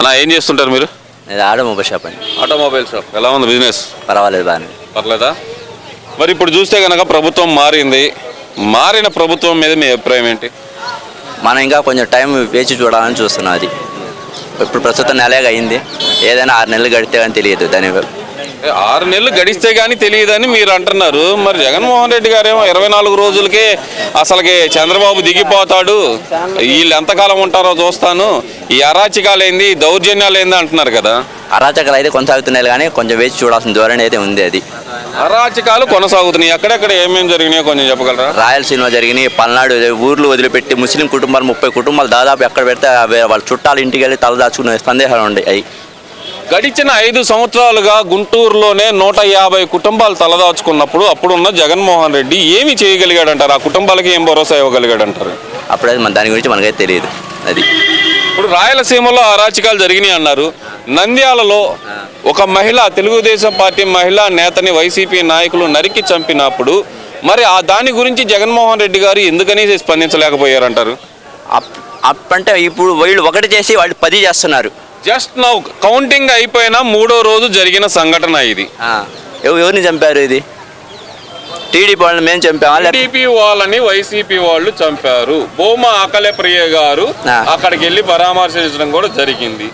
అలా ఏం చేస్తుంటారు మీరు? ఇది ఆడ మొబైల్ షాప్ అండి. Automobile shop. ఎలా ఉంది బిజినెస్? పర్వాలేదు బాగానే. పర్లేదా? మరి ఇప్పుడు చూస్తే కనుక ప్రభుత్వం మారింది. మారిన ప్రభుత్వం మీద మీ అభిప్రాయం ఏంటి? మనం ఇంకా కొంచెం టైం వేచి చూడాలని చూస్తున్నాం అది. ఇప్పుడు ప్రస్తుతం నెలగా అయింది. ఏదైనా ఆరు నెలలు గడితే కానీ తెలియదు. దాని ఆరు నెలలు గడిస్తే కానీ తెలియదని మీరు అంటున్నారు. మరి జగన్మోహన్ రెడ్డి గారేమో ఇరవై నాలుగు రోజులకే అసలుకి చంద్రబాబు దిగిపోతాడు. వీళ్ళు ఎంతకాలం ఉంటారో చూస్తాను. ఈ అరాచకాలు ఏంది ఈ దౌర్జన్యాలు ఏంది అంటున్నారు కదా. అరాచకాలు అయితే కొనసాగుతున్నాయి కానీ కొంచెం వేచి చూడాల్సిన ధోరణి అయితే ఉంది అది. అరాచకాలు కొనసాగుతున్నాయి. ఎక్కడెక్కడ ఏమేమి జరిగినాయో కొంచెం చెప్పగలరా? రాయలసీమ జరిగినాయి. పల్నాడు ఊర్లు వదిలిపెట్టి ముస్లిం కుటుంబాలు ముప్పై కుటుంబాలు దాదాపు ఎక్కడ పెడితే వాళ్ళ చుట్టాలు ఇంటికి వెళ్ళి తలదాచుకునే సందేహాలు ఉన్నాయి అవి గడిచిన ఐదు సంవత్సరాలుగా గుంటూరులోనే నూట యాభై కుటుంబాలు తలదాచుకున్నప్పుడు అప్పుడున్న జగన్మోహన్ రెడ్డి ఏమి చేయగలిగాడంటారు? ఆ కుటుంబాలకి ఏం భరోసా ఇవ్వగలిగాడంటారు? అప్పుడే మన దాని గురించి మనకైతే తెలియదు. అది. ఇప్పుడు రాయలసీమలో అరాచకాలు జరిగినాయి అన్నారు. నంద్యాలలో ఒక మహిళ తెలుగుదేశం పార్టీ మహిళా నేతని వైసీపీ నాయకులు నరికి చంపినప్పుడు మరి ఆ దాని గురించి జగన్మోహన్ రెడ్డి గారు ఎందుకని స్పందించలేకపోయారంటారు? అప్ అప్పంటే ఇప్పుడు వీళ్ళు ఒకటి చేసి వాళ్ళు పది చేస్తున్నారు. జస్ట్ నౌ కౌంటింగ్ అయిపోయిన మూడో రోజు జరిగిన సంఘటన ఇది. ఎవరిని చంపారు ఇది? టీడీపీ వాళ్ళని మేము చంపామా? టీడీపీ వాళ్ళని వైసీపీ వాళ్ళు చంపారు. బొమ్మ ఆకలే ప్రియ గారు. అక్కడికి వెళ్ళి పరామర్శించడం కూడా జరిగింది.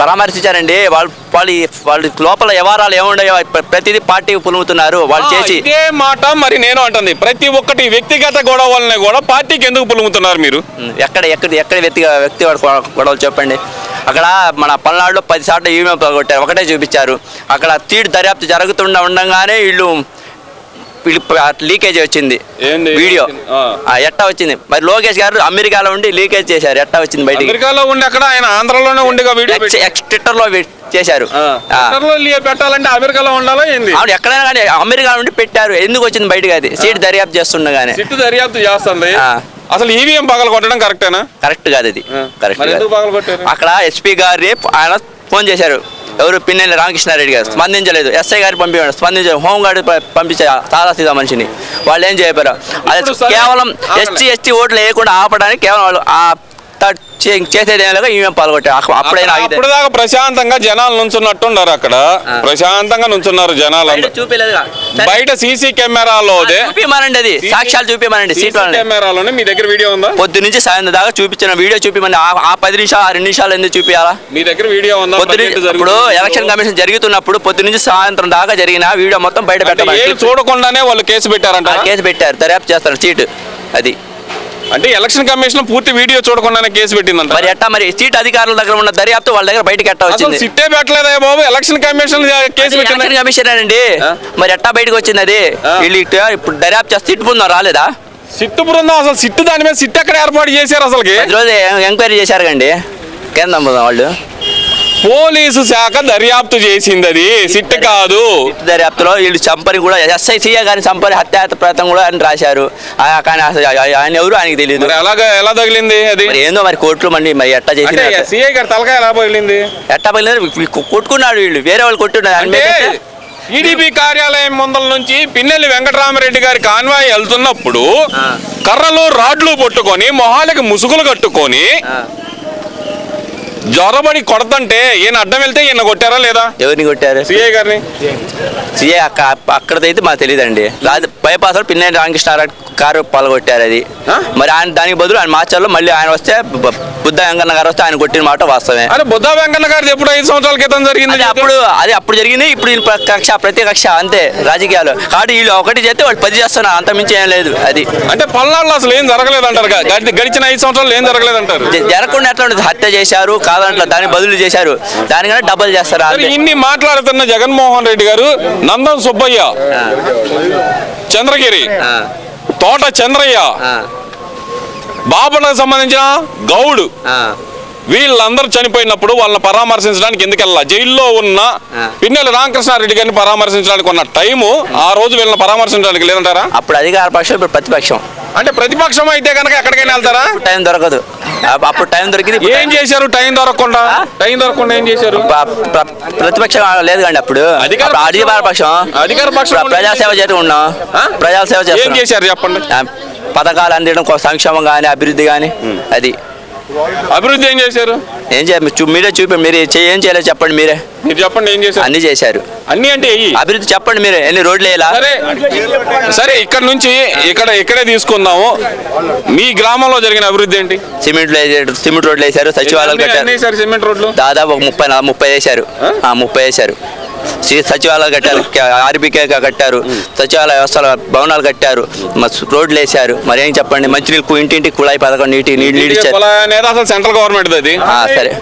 పరామర్శించారండి. వాళ్ళు వాళ్ళు వాళ్ళు లోపల వ్యవహారాలు ఏముండయో ప్ర- ప్రతిదీ పార్టీ పులుముతున్నారు. వాళ్ళు చేసి ఇదే మాట మరి నేను అంటుంది. ప్రతి ఒక్కటి వ్యక్తిగత గొడవలని కూడా పార్టీకి ఎందుకు పులుముతున్నారు మీరు? ఎక్కడ ఎక్కడ ఎక్కడ వ్యక్తి వ్యక్తి గొడవలు చెప్పండి. అక్కడ మన పల్నాడులో పది సార్లు ఈవీఎం కొట్టారు. ఒకటే చూపించారు. అక్కడ తీడు దర్యాప్తు జరుగుతుండ ఉండగానే వీళ్ళు వీళ్ళు లీకేజ్ వచ్చింది? వీడియో. ఎట్టా వచ్చింది? మరి లోకేష్ గారు అమెరికాలో ఉండి లీకేజ్ చేశారు. ఎట్టా వచ్చింది బయటికి? అమెరికాలో ఉండి అక్కడ ఆయన ఆంధ్రలోనే చేశారు. పెట్టాలంటే అమెరికాలో ఉండాలా ఏంది? అవును ఎక్కడైనా కానీ అమెరికా నుండి పెట్టారు. ఎందుకు వచ్చింది బయటకు అది? సీట్ దర్యాప్తు చేస్తుండగానే. సిట్టు దర్యాప్తు చేస్తుంది. అసలు ఈవీఎం పగల కొట్టడం కరెక్టేనా? కరెక్ట్ కాదు ఆ. కరెక్ట్ మరి కాదు. ఎందుకు పగల కొట్టారు? అక్కడ ఎస్పీ గారి ఆయన ఫోన్ చేశారు. ఎవరు పిన్నెల్లి రామకృష్ణారెడ్డి గారు? స్పందించలేదు. ఎస్ఐ గారు పంపించారు స్పందించారు హోమ్ గార్డు ప- పంపించారు సాదా సీదా మనిషిని. వాళ్ళు ఏం చెప్పారు? అది. కేవలం. ఎస్టీ ఎస్టీ ఓట్లు వేయకుండా ఆపడానికి కేవలం వాళ్ళు ఆ చే- చేసేది ఈమె పాల్గొట్టారు అప్పుడైనా అప్పుడు దాకా ప్రశాంతంగా జనాలు నుంచున్నట్టు ఉన్నారు అక్కడ ప్రశాంతంగా నుంచున్నారు జనాలు సరే. బయట సీసీ కెమెరాలోదే చూపిమనండి అది సాక్ష్యాలు చూపిమనండి. కెమెరాలోనే మీ దగ్గర వీడియో ఉందా? పొద్దు నుంచి సాయంత్రం దాకా చూపించిన వీడియో చూపిమని ఆ- పది నిమిషాలు ఆ రెండు నిమిషాలు ఎందుకు చూపించాలా మీ దగ్గర వీడియో ఉందా? పొద్దు ఇప్పుడు ఎలక్షన్ కమిషన్ జరుగుతున్నప్పుడు పొద్దు నుంచి సాయంత్రం దాకా జరిగిన వీడియో మొత్తం బయట పెట్టమని చూడకుండానే వాళ్ళు కేసు పెట్టారంట కేసు పెట్టారు. దర్యాప్తు చేస్తారు. సీటు. అది. అంటే ఎలక్షన్ కమిషన్ పూర్తి వీడియో చూడకుండానే కేసు పెట్టిందంట. మరి ఎట్టా మరి సీట్ అధికారుల దగ్గర ఉన్న దర్యాప్తు వాళ్ళ దగ్గర బయటకి ఎట్టా అసలు వచ్చింది? సిట్టే పెట్టలేదా బాబు ఎలక్షన్ కమిషన్ కేసు పెట్టింది. ఎలక్షన్ కమిషన్ అండి? మరి ఎట్టా బయటకు వచ్చింది అది. వీళ్ళు ఇప్పుడు దర్యాప్తు చేస్తే సిట్ బృందం రాలేదా? సిట్టు బృందం అసలు సిట్టు దాని మీద సిట్ ఎక్కడ ఏర్పాటు చేశారు రోజు ఎంక్వైరీ చేశారు కండి కేంద్రం బృందం వాళ్ళు. పోలీసు శాఖ దర్యాప్తు చేసింది అది సిట్ కాదు. దర్యాప్తులో వీళ్ళు చంపని కూడా ఎస్ఐ సీఏ గారిని చంపని హత్యాహత ప్రయత్నం కూడా అని రాశారు. కానీ ఆయన ఎవరు ఆయనకి తెలియదు ఎలాగ ఎలా తగిలింది అది? ఏందో మరి కోర్టులో మండి మరి ఎట్టా చేసింది సిఐ గారి తలకాయ ఎలా పగిలింది? ఎట్టా పగిలింది? కొట్టుకున్నాడు వీళ్ళు. వేరే వాళ్ళు కొట్టున్నారు. టీడీపీ కార్యాలయం ముందల నుంచి పిన్నెల్లి వెంకటరామరెడ్డి గారి కాన్వాయ్ వెళ్తున్నప్పుడు. కర్రలు రాడ్లు పట్టుకొని మొహాలకి ముసుగులు కట్టుకొని జ్వరబడి కొడతంటే ఈయన అడ్డం వెళ్తే ఈయన కొట్టారా లేదా? ఎవరిని కొట్టారు? సిఐ గారిని. సీఏ అక్క అక్కడదైతే మాకు తెలియదండి బైపాస్ పిన్నెల్లి రామకృష్ణారావు కారు పాల్గొట్టారు అది? మరి ఆయన దానికి బదులు ఆయన మార్చాలో మళ్ళీ ఆయన వస్తే బుద్ధ వెంకన్న గారు వస్తే ఆయన కొట్టిన మాట వాస్తవమే. అరే బుద్ధా వెంకన్న గారిది ఎప్పుడు ఐదు సంవత్సరాల క్రితం జరిగింది అప్పుడు అది అప్పుడు జరిగింది ఇప్పుడు కక్ష ప్రతి కక్ష అంతే రాజకీయాలు. కాబట్టి వీళ్ళు ఒకటి చేస్తే వాళ్ళు పది చేస్తున్నారు అంత మించి ఏం లేదు అది. అంటే పల్నాడులో అసలు ఏం జరగలేదు అంటారు గడిచిన ఐదు సంవత్సరాలు ఏం జరగలేదు అంటారు జరగకుండా ఎట్లా ఉంటుంది? హత్య చేశారు కాదంట్లా దానికి బదులు చేశారు దానికన్నా డబ్బులు చేస్తారు ఇన్ని మాట్లాడుతున్న జగన్మోహన్ రెడ్డి గారు నందం సుబ్బయ్య చంద్రగిరి తోట చంద్రయ్య ఆ, బాపనకు సంబంధించిన గౌడు. వీళ్ళందరూ చనిపోయినప్పుడు వాళ్ళని పరామర్శించడానికి ఎందుకు వెళ్ళాలి జైల్లో ఉన్న. పిన్నెల రామకృష్ణారెడ్డి గారిని పరామర్శించడానికి ఉన్న టైము ఆ రోజు వీళ్ళని పరామర్శించడానికి లేదంటారా? అప్పుడు అధికార పక్షం ఇప్పుడు ప్రతిపక్షం. అంటే ప్రతిపక్షం అయితే కనుక ఎక్కడికైనా వెళ్తారా? టైం దొరకదు. అప్- అప్పుడు టైం దొరికింది ఏం చేశారు? టైం దొరకకుండా? టైం దొరకకుండా ఏం చేశారు? ప్ర- ప్ర- ప్రతిపక్షం లేదు కండి అప్పుడు. అధికార అధికార పక్షం అధికార పక్షం ప్ర- ప్రజాసేవ చేస్తూ ఉన్నాం? ప్రజాసేవ ఏం చేస్తున్నాం చేశారు చెప్పండి? పథకాలు అందించడం కొ- సంక్షేమం కానీ అభివృద్ధి కానీ అది. అభివృద్ధి ఏం చేశారు? ఏం చేయాలి చూ- మీరే చూపి మీరు చే- ఏం చేయలేదు చెప్పండి మీరే. మీరు చెప్పండి ఏం చేశారు? అన్ని చేశారు. అన్ని అంటే అభివృద్ధి చెప్పండి మీరే. ఎన్ని రోడ్లు వేయాలా? సరే. సరే ఇక్కడ నుంచి ఇక్కడ ఇక్కడే తీసుకుందాము. మీ గ్రామంలో జరిగిన అభివృద్ధి ఏంటి? సిమెంట్ సిమెంట్ రోడ్లు వేశారు సచివాలయాలు కట్టారు. సిమెంట్ రోడ్లు? దాదాపు ఒక ముప్పై ముప్పై వేశారు. ముప్పై వేశారు. సచివాలయాలు కట్టారు ఆర్బీకే కట్టారు సచివాలయ వ్యవస్థల భవనాలు కట్టారు రోడ్లు వేశారు. మరి ఏం చెప్పండి? మంచినీళ్ళు ఇంటింటికి కుళాయి పథకం నీటి నీళ్ళు ఇచ్చారు. అసలు సెంట్రల్ గవర్నమెంట్ అది. సరే.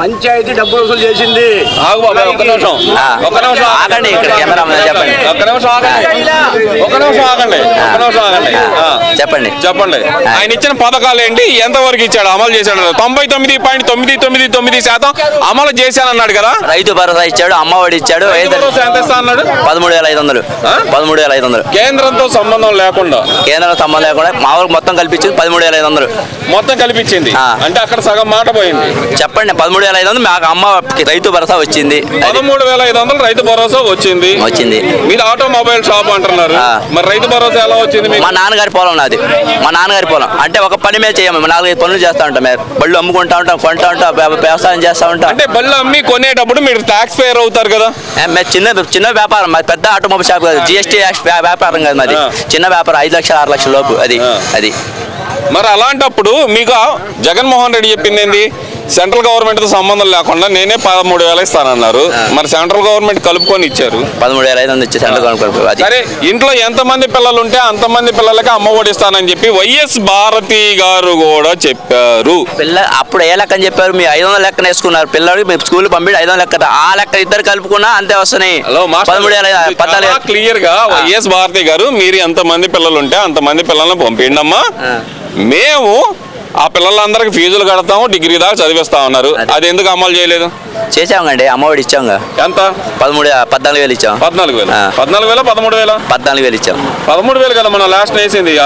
పంచాయతీ డబ్బులు వసూలు చేసింది. ఆగు బాబాయ్ ఒక్క నిమిషం. ఆ. ఒక్క నిమిషం ఆగండి ఇక్కడ కెమెరా చెప్పండి. ఒక్క నిమిషం ఆగండి. ఒక్క నిమిషం ఆగండి. ఒక్క నిమిషం ఆగండి. చెప్పండి. చెప్పండి. ఆయన ఇచ్చిన పథకాలు ఏంటి? ఎంత వరకు ఇచ్చాడు? అమలు చేశాడు. తొంభై తొమ్మిది పాయింట్ తొమ్మిది తొమ్మిది తొమ్మిది శాతం అమలు చేశానన్నాడు కదా. రైతు భరోసా ఇచ్చాడు అమ్మఒడి ఇచ్చాడు అన్నాడు పదమూడు వేల ఐదు వందలు? పదమూడు వేల ఐదు వందలు. కేంద్రంతో సంబంధం లేకుండా. కేంద్రం సంబంధం లేకుండా మామూలు మొత్తం కల్పించింది పదమూడు వేల ఐదు వందలు. మొత్తం కల్పించింది. అంటే అక్కడ సగం మాట పోయింది. చెప్పండి పదమూడు వేల ఐదు వందలు మాకు అమ్మ రైతు భరోసా వచ్చింది. పదమూడు వేల ఐదు వందలు రైతు భరోసా వచ్చింది. వచ్చింది. మీరు ఆటోమొబైల్ షాప్ అంటున్నారు. మరి రైతు భరోసా ఎలా వచ్చింది మీకు? మా నాన్నగారి పొలం నాది. మా నాన్నగారి పొలం. అంటే ఒక పని మీద చేయము నాలుగైదు పనులు చేస్తూ ఉంటాం. మేము బళ్ళు అమ్ముకుంటా ఉంటాం కొంటా ఉంటాం వ్య- వ్యవసాయం చేస్తూ ఉంటాం. అంటే బళ్ళు అమ్మి కొనేటప్పుడు మీరు ట్యాక్స్ పేర్ అవుతారు కదా? ఏ, మేము చిన్న చిన్న వ్యాపారం. మాది పెద్ద ఆటోమొబైల్ షాప్ కాదు. జిఎస్టీ వ్యాపారం కాదు మాది. ఆ. చిన్న వ్యాపారం. ఐదు లక్షల ఆరు లక్షల లోపు అది. ఆ. అది. మరి అలాంటప్పుడు మీకు జగన్మోహన్ రెడ్డి చెప్పింది ఏంది? సెంట్రల్ గవర్నమెంట్తో సంబంధం లేకుండా నేనే పదమూడు వేలు ఇస్తానన్నారు. మరి సెంట్రల్ గవర్నమెంట్ కలుపుకొని ఇచ్చారు. పదమూడు వేల ఐదు వందలు ఇచ్చి సెంట్రల్ గవర్నమెంట్ సరే ఇంట్లో ఎంతమంది పిల్లలు ఉంటే అంతమంది పిల్లలకి అమ్మ ఒడి ఇస్తానని చెప్పి వైఎస్ భారతి గారు కూడా చెప్పారు. పిల్ల అప్పుడు ఏ లెక్క చెప్పారు? మీ ఐదు వందల లెక్కన వేసుకున్నారు. పిల్లడికి మీరు స్కూల్ పంపించి ఐదు వందల లెక్క ఆ లెక్క ఇద్దరు కలుపుకున్నా అంతే వస్తున్నాయి. హలో పదమూడు వేల క్లియర్గా వైఎస్ భారతి గారు మీరు ఎంతమంది పిల్లలు ఉంటే అంతమంది పిల్లల్ని పంపిండి అమ్మా ఆ. మేము ఆ పిల్లలందరికి ఫీజులు కడతాము డిగ్రీ దాకా చదివిస్తా ఉన్నారు. అదే. ఎందుకు అమలు చేయలేదు? చేసామండి అమ్మఒడి ఇచ్చాంగా. ఎంత? పదమూడు పద్నాలుగు వేలు ఇచ్చాం. పద్నాలుగు వేలు. పద్నాలుగు వేల పదమూడు వేల? పద్నాలుగు వేలు ఇచ్చాం. పదమూడు వేలు కదా మనం లాస్ట్ వేసింది.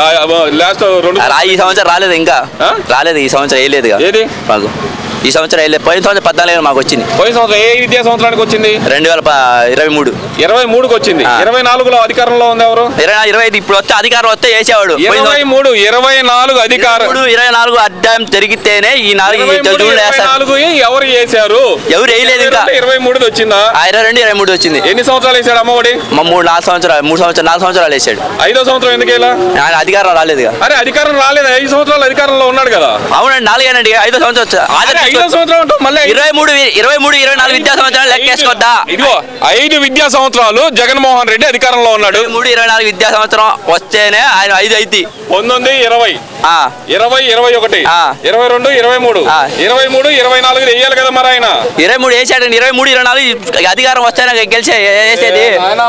లాస్ట్ రెండు ఈ సంవత్సరం రాలేదు ఇంకా? రాలేదు ఈ సంవత్సరం వేయలేదుగా ఏది? మాకు. ఈ సంవత్సరం వేయలేదు పోయిన సంవత్సరం పద్నాలుగు మాకు వచ్చింది. పోయిన సంవత్సరం ఏ విద్యా సంవత్సరానికి వచ్చింది? రెండు వేల ఇరవై మూడు. ఇరవై మూడుకి వచ్చింది. ఇరవై నాలుగులో అధికారంలో ఉంది ఎవరు? ఇరవై ఇరవై ఐదు ఇప్పుడు వస్తే అధికారం వస్తే వేసేవాడు ఇరవై మూడు ఇరవై నాలుగు అధికారం మూడు ఇరవై నాలుగు అధ్యాయం జరిగితేనే ఈ నాలుగు మూడు, నాలుగు ఎవరు వేశారు ఎవరు వేయలేదు ఇంకా. ఇరవై మూడుది వచ్చిందా? ఇరవై రెండు ఇరవై మూడు వచ్చింది. ఎన్ని సంవత్సరాలు వేసాడు అమ్మఒడి? మా మూడు నాలుగు సంవత్సరాలు మూడు సంవత్సరాలు నాలుగు సంవత్సరాలు వేసాడు ఐదో సంవత్సరం ఎందుకు ఆయన అధికారం రాలేదుగా అరే అధికారం రాలేదు? ఐదు సంవత్సరాలు అధికారంలో ఉన్నాడు కదా. అవునండి నాలుగేనండి ఐదో సంవత్సరం మళ్ళీ ఇరవై మూడు ఇరవై మూడు ఇరవై నాలుగు విద్యా సంవత్సరాలు లెక్కేసుకోద్దా ఇదిగో ఐదు విద్యా సంవత్సరాలు జగన్మోహన్ రెడ్డి అధికారంలో ఉన్నాడు. మూడు ఇరవై నాలుగు విద్యా సంవత్సరం వస్తేనే ఆయన ఐదు అయింది పంతొమ్మిది ఇరవై. ఇరవై ఇరవై ఒకటి ఆ. ఇరవై రెండు ఇరవై మూడు. ఇరవై మూడు ఇరవై నాలుగు వెయ్యాలి కదా మరి ఆయన. ఇరవై మూడు వేసాడండి ఇరవై మూడు ఇరవై నాలుగు అధికారం వస్తేనే గెలిచే వేసేది.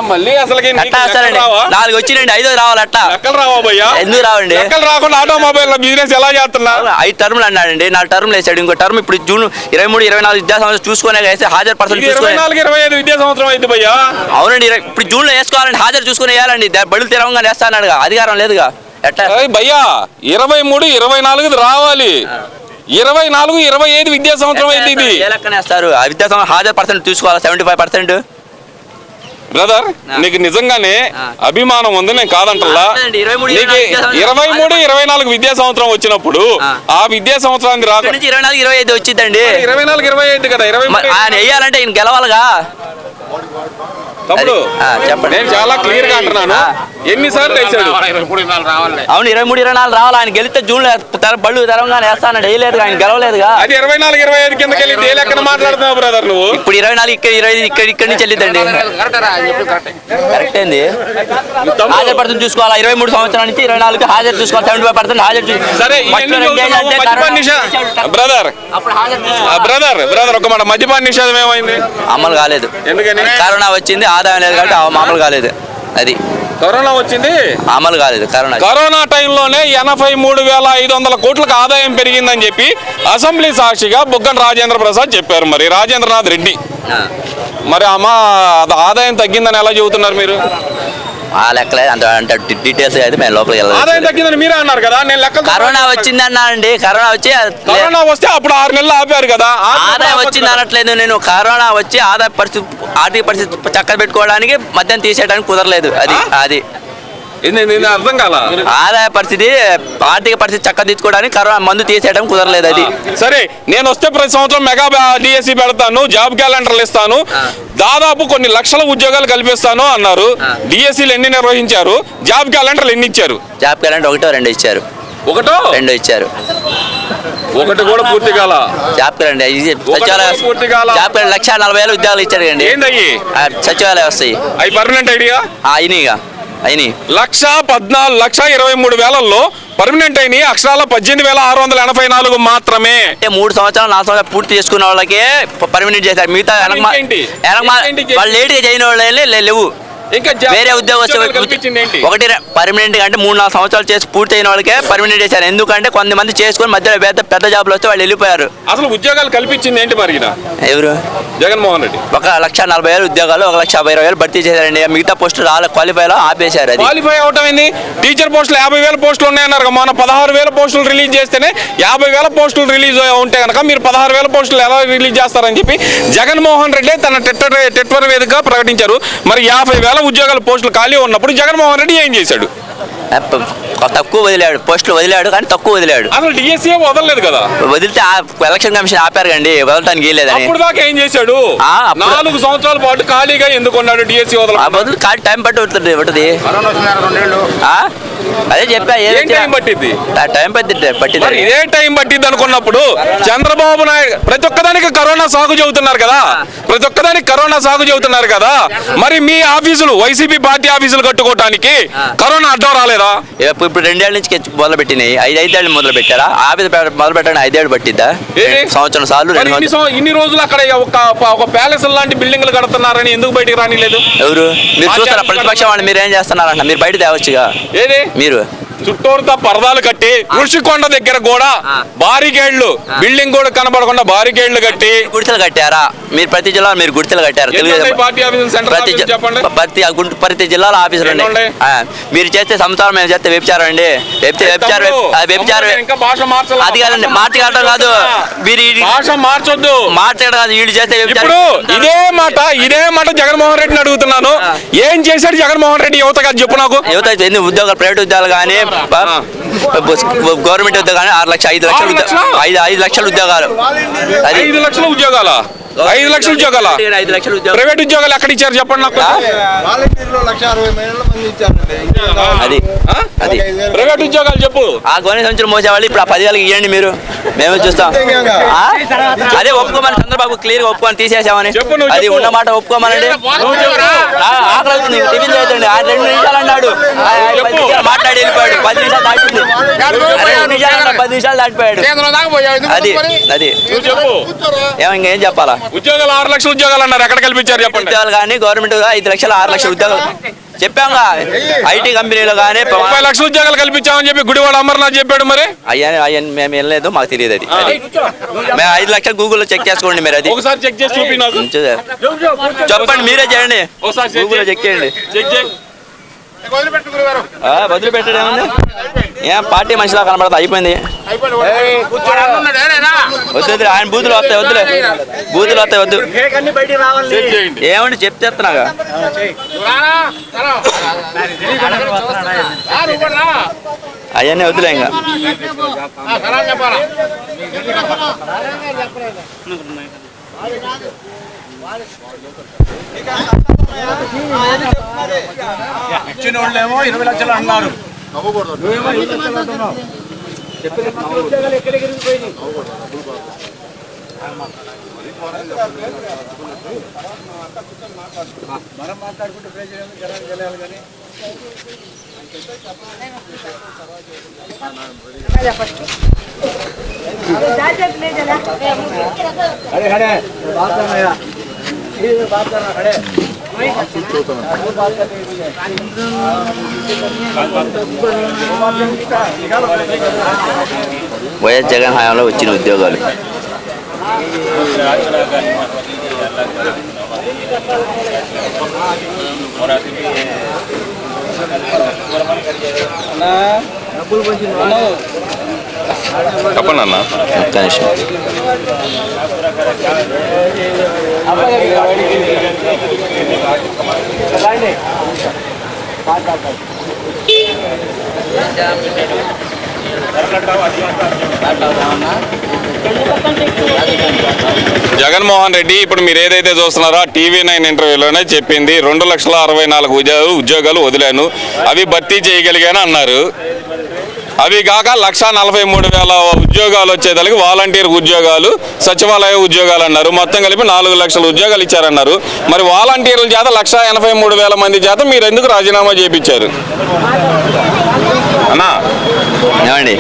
మళ్ళీ నీకు రావా? నాలుగు వచ్చినండి ఐదో రావాలి అట్టా లెక్కలు రావా భయ్యా? ఎందుకు రావండి? రాకుండా ఆటోమొబైల్ బిజినెస్ ఎలా చేస్తున్నా? ఐదు టర్ములు అన్నాడండి నాలుగు టర్ములు వేసాడు ఇంకో టర్మ్ ఇప్పుడు జూన్ ఇరవై మూడు ఇరవై నాలుగు విద్యా సంవత్సరం చూసుకునే వేస్తే హాజరు పర్సెంట్ ఇది ఇరవై చూసుకునే. నాలుగు ఇరవై ఐదు విద్యా సంవత్సరం అయింది భయ్యా. అవునండి ఇప్పుడు జూన్లో వేసుకోవాలండి హాజరు చూసుకుని వేయాలండి బడులు తెరవంగా వేస్తా అన్నాడుగా అధికారం లేదుగా. భయ్యా ఇరవై మూడు ఇరవై నాలుగుది రావాలి. ఇరవై నాలుగు ఇరవై ఐదు విద్యా సంవత్సరం అయింది ఇది. వేస్తారు ఆ విద్యా సంవత్సరం హాజరు పర్సెంట్ చూసుకోవాలి సెవెంటీ ఫైవ్ పర్సెంట్? బ్రదర్. నీకు నిజంగానే. అభిమానం ఉంది నేను కాదంటల్లా? లేదండి, ఇరవై మూడు, నీకు ఇరవై నాలుగు విద్యా సంవత్సరం. ఇరవై మూడు ఇరవై నాలుగు విద్యా సంవత్సరం వచ్చినప్పుడు ఆ. విద్యా సంవత్సరానికి నుంచి ఇరవై నాలుగు ఇరవై ఐదు వచ్చిందండి ఇరవై నాలుగు ఇరవై ఐదు కదా? ఇరవై ఆయన వేయాలంటే ఈయన గెలవాలిగా? తమ్ముడు ఆ, చెప్పండి. నేను చాలా క్లియర్గా అంటున్నాను. ఎన్నిసార్లు వేసాడు అవును ఇరవై మూడు ఇరవై నాలుగు రావాలి. ఆయన గెలిస్తే తెర- బళ్ళు తెరంగానే వేస్తానండి వేయలేదు ఆయన గెలవలేదుగా. అది ఇరవై నాలుగు ఇరవై ఐదు కిందకి వెళ్ళి ఏ లెక్కన మాట్లాడుతున్నావు బ్రదర్ నువ్వు? ఇప్పుడు ఇరవై నాలుగు ఇక్కడ ఇరవై ఇక్కడ ఇక్కడి నుంచి వెళ్ళిద్దండి. కరెక్ట్ ఏంది హాజరు పర్సెంట్ చూసుకోవాలా? ఇరవై మూడు సంవత్సరాల నుంచి ఇరవై నాలుగు హాజరు చూసుకోవాలి. సెవెంటీ ఫైవ్ పర్సెంట్ హాజరు బ్రదర్. బ్రదర్ బ్రదర్ ఒక మాట మద్యపాన నిషేధం ఏమైంది? అమలు కాలేదు. ఎందుకని? కరోనా వచ్చింది ఆదాయం లేదు కాబట్టి ఆ అమలు కాలేదు. అది. కరోనా వచ్చింది? అమలు కాలేదు కరోనా. కరోనా టైంలోనే ఎనభై మూడు వేల ఐదు వందల కోట్లకు ఆదాయం పెరిగిందని చెప్పి అసెంబ్లీ సాక్షిగా బుగ్గన రాజేంద్ర ప్రసాద్ చెప్పారు మరి. రాజేంద్రనాథ్ రెడ్డి. మరి అమ్మ ఆదాయం తగ్గిందని ఎలా చెబుతున్నారు మీరు? ఆ లెక్కలే అంత అంటే డీటెయిల్స్ అయితే మేము లోపలికి ఆదాయం వెళ్ళలేదు తగ్గిందని మీరే అన్నారు కదా? నేను లెక్క కరోనా వచ్చింది అన్నానండి కరోనా వచ్చి కరోనా వస్తే అప్పుడు ఆరు నెలలు ఆపారు కదా. ఆరు నెలలు ఆదాయం వచ్చింది కదా. అనట్లేదు. నేను కరోనా వచ్చి ఆదాయ పరిస్థితి ఆర్థిక పరిస్థితి చక్కగా పెట్టుకోవడానికి మద్యం తీసేయడానికి కుదరలేదు. అది? అది. ఏంది అర్థం కాల? ఆదాయ పరిస్థితి ఆర్థిక పరిస్థితి చక్కదిద్దుకోవడానికి కరోనా మందు తీసేయడం కుదరలేదు అది. సరే నేను వస్తే ప్రతి సంవత్సరం మెగా డిఎస్సి పెడతాను జాబ్ క్యాలెండర్లు ఇస్తాను. దాదాపు కొన్ని లక్షల ఉద్యోగాలు కల్పిస్తాను అన్నారు. డిఎస్సీలు ఎన్ని నిర్వహించారు? జాబ్ క్యాలెండర్లు ఎన్ని ఇచ్చారు? జాబ్ క్యాలెండర్ ఒకటో రెండో ఇచ్చారు. ఒకటో? రెండో ఇచ్చారు. ఒకటి కూడా పూర్తి కాల. జాబ్ సచివాలయ. జాబ్ లక్ష నలభై వేల ఉద్యోగాలు ఇచ్చారు అండి సచివాలయ వస్తాయి. అవి పర్మనెంట్ ఐడియా? అయినాయిగా అయినాయి. లక్ష పద్నాలుగు లక్ష ఇరవై మూడు వేలల్లో పర్మనెంట్ అయినాయి. అక్షరాల పద్దెనిమిది వేల ఆరు వందల ఎనభై నాలుగు మాత్రమే. అంటే మూడు సంవత్సరాలు నాలుగు సంవత్సరాలు పూర్తి చేసుకున్న వాళ్ళకి పర్మనెంట్ చేశారు. మిగతా వాళ్ళు లేట్గా చేయని వాళ్ళు లేవు. ఇంకా వేరే కల్పించింది ఏంటి? ఒకటి పర్మనెంట్ అంటే మూడు నాలుగు సంవత్సరాలు చేసి పూర్తి అయిన వాళ్ళకే పర్మనెంట్ చేశారు. ఎందుకంటే కొంతమంది చేసుకొని మధ్యలో పెద్ద పెద్ద జాబ్లు వస్తే వాళ్ళు వెళ్ళిపోయారు. అసలు ఉద్యోగాలు కల్పించింది ఏంటి మరి? ఎవరు? జగన్మోహన్ రెడ్డి. ఒక లక్ష నలభై వేలు ఉద్యోగాలు ఒక లక్ష యాభై వేలు భర్తీ చేశారండి. మిగతా పోస్టులు రాలే క్వాలిఫైలో ఆపేశారు అది. క్వాలిఫై అవటం ఏంది? టీచర్ పోస్టులు యాభై వేల పోస్టులు ఉన్నాయన్నారు మన పదహారు వేల పోస్టులు రిలీజ్ చేస్తేనే యాభై వేల పోస్టులు రిలీజ్ ఉంటే కనుక మీరు పదహారు వేల పోస్టులు ఎలా రిలీజ్ చేస్తారని చెప్పి జగన్మోహన్ రెడ్డి తన ట్విట్టర్ ట్విట్టర్ వేదికగా ప్రకటించారు. మరి యాభై వేల ఉద్యోగాల పోస్టులు ఖాళీ ఉన్నప్పుడు జగన్మోహన్ రెడ్డి ఏం చేశాడు? తక్కువ వదిలాడు పోస్టులు వదిలాడు కానీ తక్కువ వదిలాడు. అసలు డిఎస్సీ వదలలేదు కదా? వదిలితే ఆ ఎలక్షన్ కమిషన్ ఆపారు కండి వదలటానికి లేదని అప్పుడు దాకా ఏం చేశాడు? నాలుగు సంవత్సరాల పాటు ఖాళీగా ఎందుకు ఉన్నాడు డిఎస్సీ ఆ వదల బదులు కాదు టైం పట్టి ఉంటుంది ఉంటుంది? అదే చెప్పా ఏం టైం పట్టింది ఆ టైం పట్టింది పట్టింది ఇదే టైం పట్టింది అనుకున్నప్పుడు చంద్రబాబు నాయుడు ప్రతి ఒక్కదానికి కరోనా సాగు చెబుతున్నారు కదా? ప్రతి ఒక్కదానికి కరోనా సాగు చెబుతున్నారు కదా? మరి మీ ఆఫీసులు వైసీపీ పార్టీ ఆఫీసులు కట్టుకోవటానికి కరోనా అడ్డం రాలేదా? ఇప్పుడు రెండేళ్ళ నుంచి మొదలు పెట్టినాయి ఐదు ఐదేళ్ళు మొదలు పెట్టారా ఆఫీస్ మొదలు పెట్టడానికి ఐదేళ్ళు పట్టిద్దా? సంవత్సరం సార్లు ఇన్ని రోజులు అక్కడ ఒక ఒక ప్యాలెస్ లాంటి బిల్డింగ్లు కడుతున్నారని ఎందుకు బయటికి రానిలేదు? ఎవరు? మీరు చూస్తారా? ప్రతిపక్షం వాళ్ళు మీరు ఏం చేస్తున్నారంట? మీరు బయట తేవచ్చుగా. ఏది? మీరు? చుట్టూరుతా పరదాలు కట్టి ఋషికొండ దగ్గర కూడా. బారికేళ్ళు బిల్డింగ్ కూడా కనబడకుండా బారికేళ్ళు కట్టి. గుడిసెలు కట్టారా? మీరు ప్రతి జిల్లాలో మీరు గుడిసెలు కట్టారు ప్రతి ప్రతి ఆ గుంట- ప్రతి జిల్లాలో ఆఫీసులు ఉన్నాయి. మీరు చేస్తే సంసారం మేము చేస్తే వ్యభిచారం అండి. వ్యభిచారం వ్యభిచారం? అది కాదండి మార్చగలటం కాదు. మీరు భాష మార్చొద్దు. మార్చడం కాదు వీళ్ళు చేస్తే ఇప్పుడు ఇదే మాట ఇదే మాట జగన్మోహన్ రెడ్డిని అడుగుతున్నాను. ఏం చేశాడు జగన్మోహన్ రెడ్డి యువత కాదు చెప్పు నాకు. యువత ఎన్ని ఉద్యోగాలు ప్రైవేట్ ఉద్యోగాలు కానీ గవర్నమెంట్ ఉద్యోగాలు ఆరు లక్షలు ఐదు లక్షలు? ఐదు ఐదు లక్షల ఉద్యోగాలు. ఐదు లక్షల ఉద్యోగాల? ఐదు లక్షల ఉద్యోగాల? ఐదు లక్షల ఉద్యోగాలు. ప్రైవేట్ ఉద్యోగాలు ఎక్కడ ఇచ్చారు చెప్పండి నాకు అది? అది. ప్రైవేట్ ఉద్యోగాలు చెప్పు. ఆ గోనె సంచులు మోసేవాళ్ళు ఇప్పుడు ఆ పదివేలకి ఇవ్వండి మీరు. మేము చూస్తాం? అదే ఒప్పుకోమని చంద్రబాబు క్లియర్గా ఒప్పుకొని తీసేసామని. అది. ఉన్న మాట ఒప్పుకోమనండి. ఆ, ఆకలి టిఫిన్ చేయొద్దండి ఆ రెండు నిమిషాలు అన్నాడు. మాట్లాడి వెళ్ళిపోయాడు. పది నిమిషాలు దాటింది. పది నిమిషాలు దాటిపోయాడు. అది అది. ఇంకేం చెప్పాలా? ఉద్యోగాలు ఆరు లక్షల ఉద్యోగాలు అన్నారు. ఎక్కడ కల్పించారు చెప్పండి. ఉద్యోగాలు కానీ గవర్నమెంట్ ఐదు లక్షలు ఆరు లక్షల ఉద్యోగాలు. చెప్పాంగా. ఐటీ కంపెనీలో కానీ ముప్పై లక్షల ఉద్యోగాలు కల్పించామని చెప్పి గుడివాడ అమర్నాథ్ చెప్పాడు మరి? అయ్యా అయ్యా మేము వెళ్ళలేదు మాకు తెలియదు అది. మేము ఐదు లక్షలు గూగుల్లో చెక్ చేసుకోండి మీరు అది. ఒకసారి చెక్ చేసి? చెప్పండి మీరే చేయండి. గూగుల్లో. చెక్ చేయండి. చెక్ చేయి. ఆ, వదిలి పెట్టడం ఏం పార్టీ మనిషిలా కనబడతా? అయిపోయింది. వద్దు ఆయన బూతులు వస్తాయి వద్దులే. బూతులు వస్తాయి వద్దు. ఏమండి చెప్తేస్తున్నాగా అవన్నీ వద్దులే ఇంకా. ఇచ్చిన వాళ్ళేమో ఇరవై లక్షలు అన్నారు. वैस जगन हाई वो उद्योग చెప్పండి అన్న ఒక్క నిమిషం జగన్మోహన్ రెడ్డి ఇప్పుడు మీరు ఏదైతే చూస్తున్నారో టీవీ నైన్ ఇంటర్వ్యూలోనే చెప్పింది. రెండు లక్షల అరవై నాలుగు ఉద్యోగాలు వదిలాను. అవి భర్తీ చేయగలిగాను అన్నారు. అవి కాక లక్ష నలభై మూడు వేల ఉద్యోగాలు వచ్చేదానికి వాలంటీర్ ఉద్యోగాలు సచివాలయ ఉద్యోగాలు అన్నారు. మొత్తం కలిపి నాలుగు లక్షల ఉద్యోగాలు ఇచ్చారన్నారు. మరి వాలంటీర్ల చేత లక్ష ఎనభై మూడు వేల మంది చేత మీరు ఎందుకు రాజీనామా చేయించారు అన్నా ఏమండి?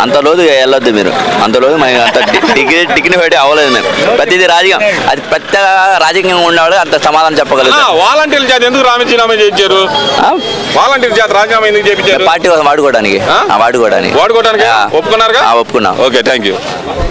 అంత లోతు వెళ్ళొద్దు మీరు. అంత లోతు మరి అంత డిగ్రీ డిగ్నిఫైడ్ అవ్వలేదు మేము. ప్రతిదీ రాజకీయం. అది పెద్ద రాజకీయంగా ఉన్నవాడు అంత సమాధానం అన్నా, చెప్పగలుగుతాం వాలంటీర్ల చేత ఎందుకు రాజీనామా చేయించారు? వాలంటీర్ చేత రాజీనామా ఎందుకు చేయించారు? పార్టీ కోసం వాడుకోవడానికి. వాడుకోవడానికి. వాడుకోవడానికి? ఆ, ఒప్పుకున్నాం. Okay thank you